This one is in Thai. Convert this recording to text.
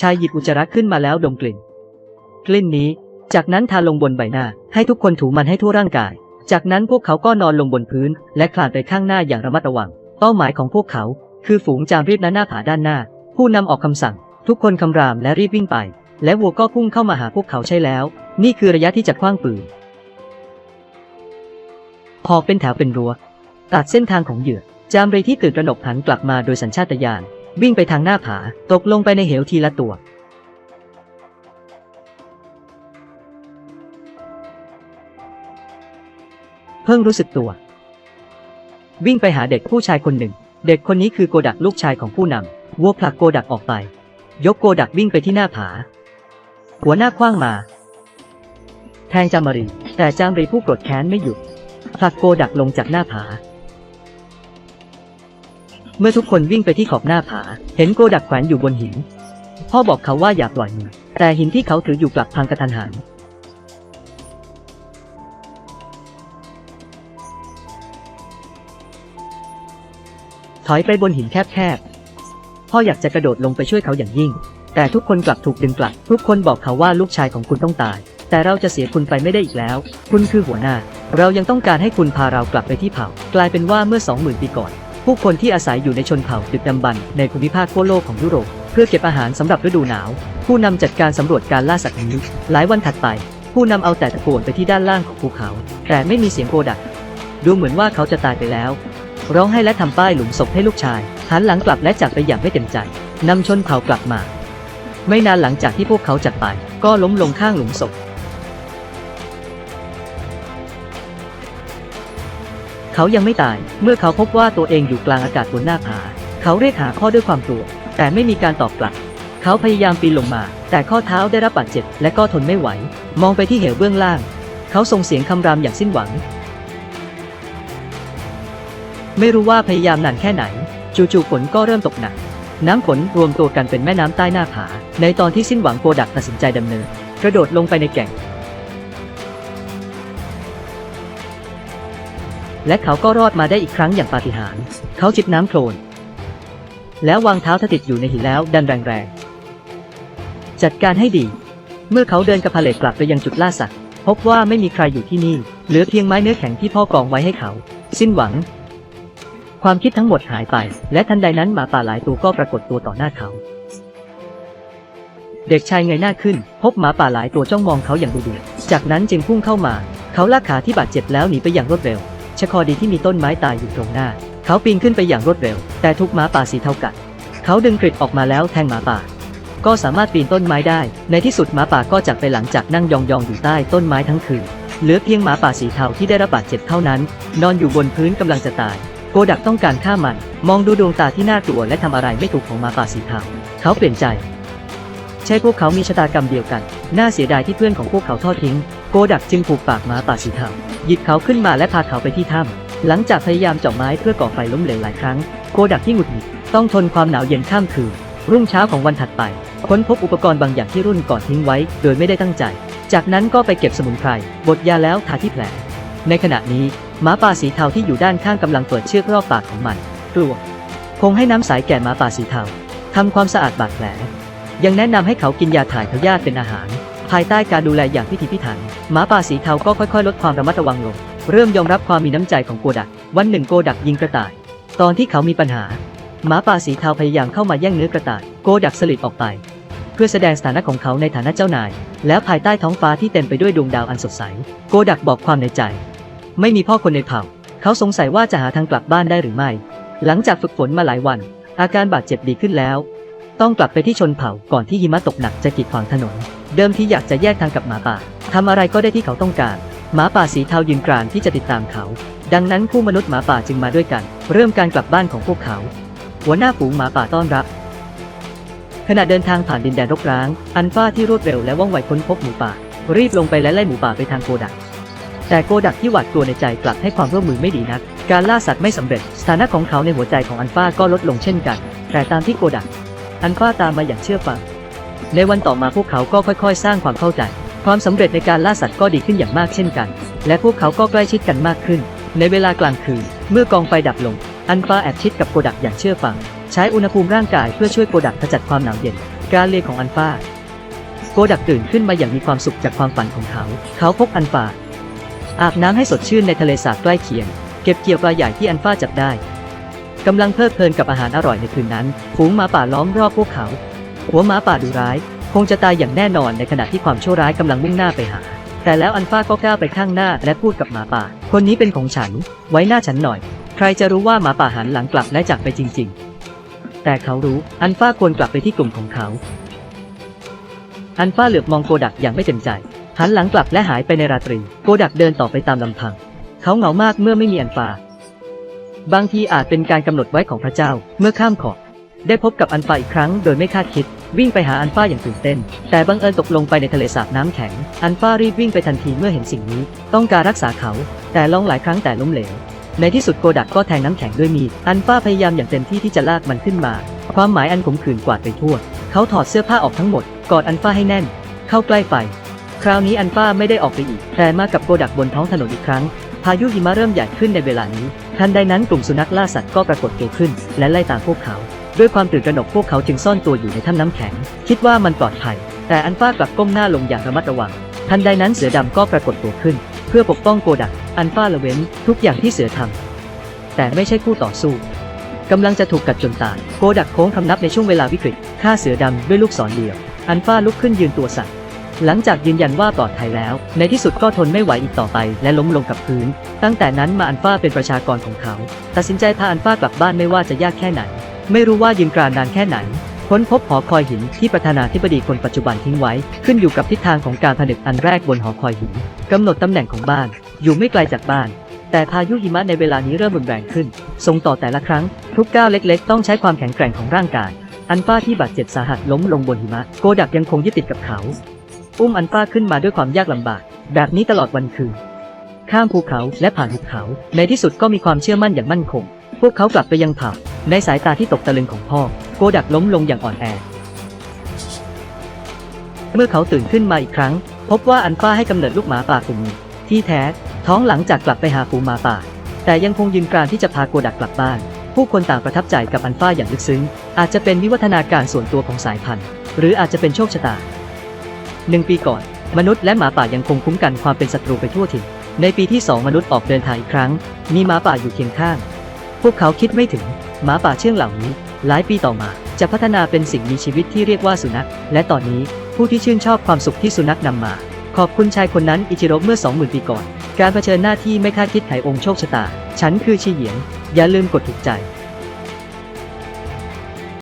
ชายหยิบอุจจาระขึ้นมาแล้วดมกลิ่น กลิ่นนี้ จากนั้นทาลงบนใบหน้า ให้ทุกคนถูมันให้ทั่วร่างกาย จากนั้นพวกเขาก็นอนลงบนพื้น และคลานไปข้างหน้าอย่างระมัดระวัง เป้าหมายของพวกเขา คือฝูงจามรีบณหน้าผาด้านหน้า ผู้นำออกคำสั่ง ทุกคนคำรามและรีบวิ่งไป และวัวก็พุ่งเข้ามาหาพวกเขาใช่แล้ว นี่คือระยะที่จะคว้างปืนพอเป็นแถวเป็นรั้วตัดเส้นทางของเหยื่อ จามเรที่ตื่นระหนกหันกลับมาโดยสัญชาตญาณ วิ่งไปทางหน้าผา ตกลงไปในเหวทีละตัว เพิ่งรู้สึกตัว วิ่งไปหาเด็กผู้ชายคนหนึ่ง เด็กคนนี้คือโกดักลูกชายของผู้นำวัวผลักโกดักออกไป ยกโกดักวิ่งไปที่หน้าผา หัวหน้าคว้างมา แทงจามรี แต่จามรีผู้โกรธแค้นไม่หยุดผลักโกดักลงจากหน้าผา เมื่อทุกคนวิ่งไปที่ขอบหน้าผา เห็นโกดักแขวนอยู่บนหิน พ่อบอกเขาว่าอย่าปล่อยมือ แต่หินที่เขาถืออยู่กลับพังกระทันหัน ถอยไปบนหินแคบๆ พ่ออยากจะกระโดดลงไปช่วยเขาอย่างยิ่ง แต่ทุกคนกลับถูกดึงกลับ ทุกคนบอกเขาว่าลูกชายของคุณต้องตาย แต่เราจะเสียคุณไปไม่ได้อีกแล้ว คุณคือหัวหน้า เรายังต้องการให้คุณพาเรากลับไปที่เผ่า กลายเป็นว่าเมื่อ20,000ปีก่อน ผู้คนที่อาศัยอยู่ในชนเผ่าดึกดำบรรในภูมิภาคทั่วโลกของยุโรป เพื่อเก็บอาหารสำหรับฤดูหนาว ผู้นำจัดการสำรวจการล่าสัตว์นี้หลายวันถัดไป ผู้นำเอาแต่ตะโกนไปที่ด้านล่างของภูเขา แต่ไม่มีเสียงโกดัก ดูเหมือนว่าเขาจะตายไปแล้ว ร้องไห้และทำป้ายหลุมศพให้ลูกชายหันหลังกลับและจากไปอย่างไม่เต็มใจนำชนเผ่ากลับมา ไม่นานหลังจากที่พวกเขาจากไป ก็ล้มลงข้างหลุมศพ เขายังไม่ตาย เมื่อเขาพบว่าตัวเองอยู่กลางอากาศบนหน้าผา เขาเรียกหาข้อด้วยความกลัว แต่ไม่มีการตอบกลับ เขาพยายามปีนลงมา แต่ข้อเท้าได้รับบาดเจ็บและก็ทนไม่ไหว มองไปที่เหวเบื้องล่าง เขาส่งเสียงคำรามอย่างสิ้นหวัง ไม่รู้ว่าพยายามนานแค่ไหน จู่ๆฝนก็เริ่มตกหนัก น้ำฝนรวมตัวกันเป็นแม่น้ำใต้หน้าผา ในตอนที่สิ้นหวังโกดักตัดสินใจดำเนิน กระโดดลงไปในแก่ง และเขาก็รอดมาได้อีกครั้งอย่างปาฏิหาริย์เขาจิบน้ำโคลน แล้ววางเท้าถ้าติดอยู่ในหินแล้วดันแรงๆ จัดการให้ดี เมื่อเขาเดินกระเพลกกลับไปยังจุดล่าสัตว์ พบว่าไม่มีใครอยู่ที่นี่ เหลือเพียงไม้เนื้อแข็งที่พ่อกองไว้ให้เขา สิ้นหวัง ความคิดทั้งหมดหายไป และทันใดนั้นหมาป่าหลายตัวก็ปรากฏตัวต่อหน้าเขาเด็กชายเงยหน้าขึ้น พบหมาป่าหลายตัวจ้องมองเขาอย่างดุเดือดจากนั้นจึงพุ่งเข้ามา เขาลากขาที่บาดเจ็บแล้วหนีไปอย่างรวดเร็ว ชะคอดีที่มีต้นไม้ตายอยู่ตรงหน้า เขาปีนขึ้นไปอย่างรวดเร็ว แต่ถูกหมาป่าสีเทากัดเขาดึงกริดออกมาแล้วแทงหมาป่า ก็สามารถปีนต้นไม้ได้ ในที่สุดหมาป่าก็จากไปหลังจากนั่งยองๆอยู่ใต้ต้นไม้ทั้งคืน เหลือเพียงหมาป่าสีเทาที่ได้รับบาดเจ็บเท่านั้น นอนอยู่บนพื้นกำลังจะตาย โกดักต้องการฆ่ามัน มองดูดวงตาที่น่ากลัวและทำอะไรไม่ถูกของหมาป่าสีเทา เขาเปลี่ยนใจ ใช่พวกเขามีชะตากรรมเดียวกัน น่าเสียดายที่เพื่อนของพวกเขาทอดทิ้ง โกดักจึงผูกปากหมาป่าสีเทาหยิบเขาขึ้นมาและพาเขาไปที่ถ้ำหลังจากพยายามเจาะไม้เพื่อก่อไฟล้มเหลวหลายครั้ง โกดักที่หงุดหงิดต้องทนความหนาวเย็นข้ามคืนรุ่งเช้าของวันถัดไป ค้นพบอุปกรณ์บางอย่างที่รุ่นก่อนทิ้งไว้ โดยไม่ได้ตั้งใจ จากนั้นก็ไปเก็บสมุนไพรบดยาแล้วทาที่แผล ในขณะนี้หมาป่าสีเทาที่อยู่ด้านข้างกำลังเปิดเชือกรอบปากของมันกลัวคงให้น้ำใสแก่หมาป่าสีเทาทำความสะอาดบาดแผล ยังแนะนำให้เขากินยาถ่ายพยาธิเป็นอาหารายใต้การดูแลอย่างพิถีพิถันหมาป่าสีเทาก็ค่อยๆ ลดความระมัดระวังลง เริ่มยอมรับความมีน้ำใจของโกดัก วันหนึ่งโกดักยิงกระต่าย ตอนที่เขามีปัญหา หมาป่าสีเทาพยายามเข้ามาแย่งเนื้อกระต่าย โกดักสลิดออกไป เพื่อแสดงสถานะของเขาในฐานะเจ้านาย แล้วภายใต้ท้องฟ้าที่เต็มไปด้วยดวงดาวอันสดใส โกดักบอกความในใจ ไม่มีพ่อคนในเผ่า เขาสงสัยว่าจะหาทางกลับบ้านได้หรือไม่ หลังจากฝึกฝนมาหลายวัน อาการบาดเจ็บดีขึ้นแล้ว ต้องกลับไปที่ชนเผ่าก่อนที่หิมะตกหนักจะกีดขวางถนน เดิมที่อยากจะแยกทางกับหมาป่าทำอะไรก็ได้ที่เขาต้องการ หมาป่าสีเทายืนกรานที่จะติดตามเขา ดังนั้นคู่มนุษย์หมาป่าจึงมาด้วยกัน เริ่มการกลับบ้านของพวกเขา หัวหน้าฝูงหมาป่าต้อนรับ ขณะเดินทางผ่านดินแดนรกร้าง อันฟ้าที่รวดเร็วและว่องไวค้นพบหมูป่า รีบลงไปและไล่หมูป่าไปทางโกดัก แต่โกดักที่หวาดกลัวในใจกลับให้ความร่วมมือไม่ดีนัก การล่าสัตว์ไม่สำเร็จ สถานะของเขาในหัวใจของอันฟ้าก็ลดลงเช่นกัน แต่ตามที่โกดัก อันฟ้าตามมาอย่างเชื่อฟัง ในวันต่อมาพวกเขาก็ค่อยๆ สร้างความเข้าใจ ความสำเร็จในการล่าสัตว์ก็ดีขึ้นอย่างมากเช่นกัน และพวกเขาก็ใกล้ชิดกันมากขึ้น ในเวลากลางคืน เมื่อกองไฟดับลง อันฟ้าแอบชิดกับโกดักอย่างเชื่อฟัง ใช้อุณหภูมิร่างกายเพื่อช่วยโกดักขจัดความหนาวเย็น การเรียนของอันฟ้าโกดักตื่นขึ้นมาอย่างมีความสุขจากความฝันของเขา เขาพบอันฟ้าอาบน้ำให้สดชื่นในทะเลสาบใกล้เคียง เก็บเกี่ยวปลาใหญ่ที่อันฟ้าจับได้ กำลังเพลิดเพลินกับอาหารอร่อยในคืนนั้นฝูงหมาป่าล้อมรอบพวกเขา หัวหมาป่าดุร้าย คงจะตายอย่างแน่นอนในขณะที่ความชั่วร้ายกำลังมุ่งหน้าไปหา แต่แล้วอันฟาก็ก้าวไปข้างหน้าและพูดกับหมาป่า คนนี้เป็นของฉัน ไว้หน้าฉันหน่อย ใครจะรู้ว่าหมาป่าหันหลังกลับและจากไปจริง ๆ แต่เขารู้อันฟาควรกลับไปที่กลุ่มของเขา อันฟาเหลือบมองโกดักอย่างไม่เต็มใจ หันหลังกลับและหายไปในราตรี โกดักเดินต่อไปตามลำพัง เขาเหงามากเมื่อไม่มีอันฟา บางทีอาจเป็นการกำหนดไว้ของพระเจ้า เมื่อข้ามขอบได้พบกับอันฟาอีกครั้งโดยไม่คาดคิด วิ่งไปหาอันฟาอย่างตื่นเต้น แต่บังเอิญตกลงไปในทะเลสาบน้ำแข็ง อันฟารีบวิ่งไปทันทีเมื่อเห็นสิ่งนี้ ต้องการรักษาเขา แต่ลองหลายครั้งแต่ล้มเหลว ในที่สุดโกดักก็แทงน้ำแข็งด้วยมีดอันฟาพยายามอย่างเต็มที่ที่จะลากมันขึ้นมา ความหมายอันขมขื่นกวาดไปทั่ว เขาถอดเสื้อผ้าออกทั้งหมดกอดอันฟาให้แน่น เข้าใกล้ไฟคราวนี้อันฟ้าไม่ได้ออกไปอีกแต่มากับโกดักบนท้องถนนอีกครั้ง พายุหิมะเริ่มใหญ่ขึ้นในเวลานี้ ทันใดนั้นกลุ่มสุนัขล่าสัตว์ก็ปรากฏตัวขึ้น และไล่ตามพวกเขา ด้วยความตื่นตระหนกพวกเขาจึงซ่อนตัวอยู่ในถ้ำน้ำแข็ง คิดว่ามันปลอดภัย แต่อันฟ้ากลับก้มหน้าลงอย่างระมัดระวัง ทันใดนั้นเสือดำก็ปรากฏตัวขึ้น เพื่อปกป้องโกดัก อันฟ้าละเว้นทุกอย่างที่เสือทำแต่ไม่ใช่คู่ต่อสู้กำลังจะถูกกัดจนตายโกดักโค้งคำนับในช่วงเวลาวิกฤตฆ่าเสือดำด้วยลูกศรเดียว อันฟ้าลุกขึ้นยืนตัวสั่น หลังจากยืนยันว่าปลอดภัยแล้ว ในที่สุดก็ทนไม่ไหวอีกต่อไป และล้มลงกับพื้น ตั้งแต่นั้นมาอันฟ้าเป็นประชากรของเขา ตัดสินใจพาอันฟ้ากลับบ้านไม่ว่าจะยากแค่ไหน ไม่รู้ว่ายืนกรานนานแค่ไหน ค้นพบหอคอยหินที่ประธานาธิบดีคนปัจจุบันทิ้งไว้ ขึ้นอยู่กับทิศทางของการผนึกอันแรกบนหอคอยหินกำหนดตำแหน่งของบ้าน อยู่ไม่ไกลจากบ้านแต่พายุหิมะในเวลานี้เริ่มรุนแรงขึ้น ส่งต่อแต่ละครั้ง ทุกก้าวเล็กๆ ต้องใช้ความแข็งแกร่งของร่างกาย อันฟ้าที่บาดเจ็บสาหัสล้มลงบนหิมะ โกดักยังคงยึดติดกับเขา อุ้มอันฟ้าขึ้นมาด้วยความยากลำบาก แบบนี้ตลอดวันคืน ข้ามภูเขาและผ่านหุบเขา ในที่สุดก็มีความเชื่อมั่นอย่างมั่นคง พวกเขากลับไปยังผับในสายตาที่ตกตะลึงของพ่อ โกดักล้มลงอย่างอ่อนแอ เมื่อเขาตื่นขึ้นมาอีกครั้ง พบว่าอันฟ้าให้กำเนิดลูกหมาป่ากลุ่มนึ่งที่แท้ ท้องหลังจากกลับไปหาฝูงหมาป่า แต่ยังคงยืนกรานที่จะพาโกดักกลับบ้าน ผู้คนต่างประทับใจกับอันฟ้าอย่างลึกซึ้ง อาจจะเป็นวิวัฒนาการส่วนตัวของสายพันธุ์ หรืออาจจะเป็นโชคชะตา หนึ่งปีก่อน มนุษย์และหมาป่ายังคงคุ้มกันความเป็นศัตรูไปทั่วถิ่น ในปีที่สองมนุษย์ออกเดินทางอีกครั้ง มีหมาป่าอยู่เคียงข้าง พวกเขาคิดไม่ถึง หมาป่าเชื่องเหล่านี้ หลายปีต่อมา จะพัฒนาเป็นสิ่งมีชีวิตที่เรียกว่าสุนัข และตอนนี้ผู้ที่ชื่นชอบความสุขที่สุนัขนำมา ขอบคุณชายคนนั้นอิจิโร่เมื่อ 20,000 ปีก่อน การเผชิญหน้าที่ไม่คาดคิดไของค์โชคชะตา ฉันคือชีเหยียน อย่าลืมกดถูกใจ